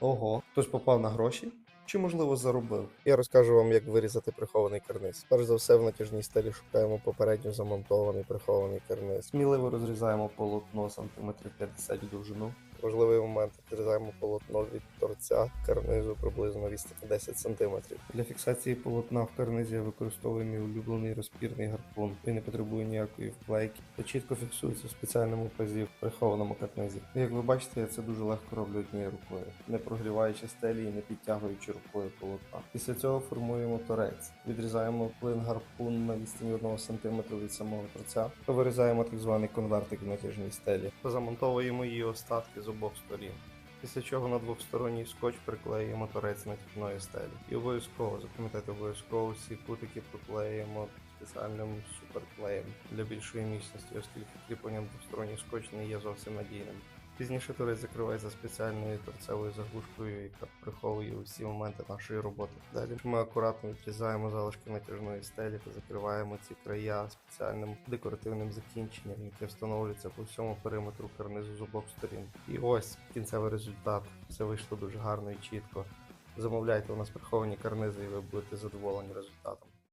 Ого, хтось попав на гроші? Чи можливо заробив? Я розкажу вам, як вирізати прихований карниз. Перш за все, в натяжній стелі шукаємо попередньо замонтований прихований карниз. Сміливо розрізаємо полотно сантиметрів 50 в довжину. Важливий момент відрізаємо полотно від торця карнизу приблизно відстані 10 см. Для фіксації полотна в карнизі я використовую мій улюблений розпірний гарпун. Він не потребує ніякої вклейки та чітко фіксується в спеціальному пазі в прихованому карнизі. Як ви бачите, я це дуже легко роблю однією рукою, не прогріваючи стелі і не підтягуючи рукою полотна. Після цього формуємо торець. Відрізаємо плин гарпун на відстані 1 см від самого торця та вирізаємо так званий конвертик в натяжній стелі. Замонтовуємо її остатки з обох сторін. Після чого на двохсторонній скотч приклеїмо торець накіпної стелі. І обов'язково, запам'ятайте, обов'язково всі кутики приклеїмо спеціальним суперклеєм для більшої міцності, оскільки кріплення двохсторонній скотч не є зовсім надійним. Пізніше торець закривається спеціальною торцевою заглушкою, яка приховує усі моменти нашої роботи. Далі ми акуратно відрізаємо залишки натяжної стелі та закриваємо ці края спеціальним декоративним закінченням, яке встановлюється по всьому периметру карнизу з обох сторін. І ось кінцевий результат. Все вийшло дуже гарно і чітко. Замовляйте у нас приховані карнизи, і ви будете задоволені результатом.